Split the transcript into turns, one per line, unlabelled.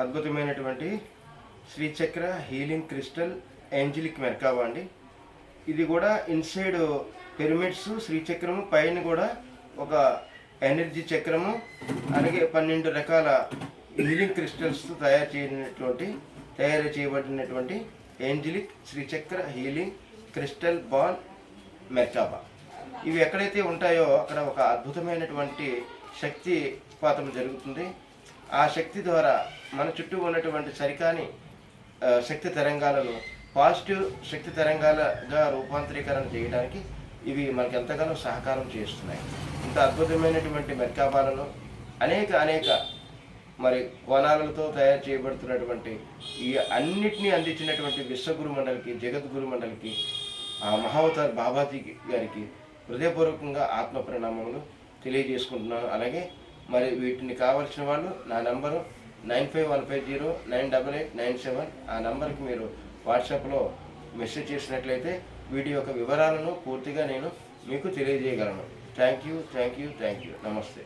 అద్భుతమైనటువంటి Srichakra healing crystal angelic merkaba అండి. ఇది కూడా ఇన్సైడ్ పిరమిడ్స్ శ్రీచక్రము పైన కూడా ఒక ఎనర్జీ చక్రము అలాగే పన్నెండు రకాల హీలింగ్ క్రిస్టల్స్ తయారు చేయనటువంటి తయారు చేయబడినటువంటి angelic Srichakra healing crystal ball merkaba ఇవి ఎక్కడైతే ఉంటాయో అక్కడ ఒక అద్భుతమైనటువంటి శక్తి పాతం జరుగుతుంది. ఆ శక్తి ద్వారా మన చుట్టూ ఉన్నటువంటి సరికాని శక్తి తరంగాలను పాజిటివ్ శక్తి తరంగాలుగా రూపాంతరీకరణ చేయడానికి ఇవి మనకు ఎంతగానో సహకారం చేస్తున్నాయి. ఇంత అద్భుతమైనటువంటి మెర్కాబాలను అనేక అనేక మరి కోణాలతో తయారు చేయబడుతున్నటువంటి ఈ అన్నిటినీ అందించినటువంటి విశ్వగురు మండలికి జగద్గురు మండలికి ఆ మహావతార్ బాబాజీ గారికి హృదయపూర్వకంగా ఆత్మ ప్రణామములు తెలియజేసుకుంటున్నాను. అలాగే మరి వీటిని కావాల్సిన వాళ్ళు నా number nine five one five zero nine double eight nine seven. ఆ నంబర్కి మీరు వాట్సాప్లో మెసేజ్ చేసినట్లయితే వీటి యొక్క వివరాలను పూర్తిగా నేను మీకు తెలియజేయగలను. Thank you thank you thank you. నమస్తే.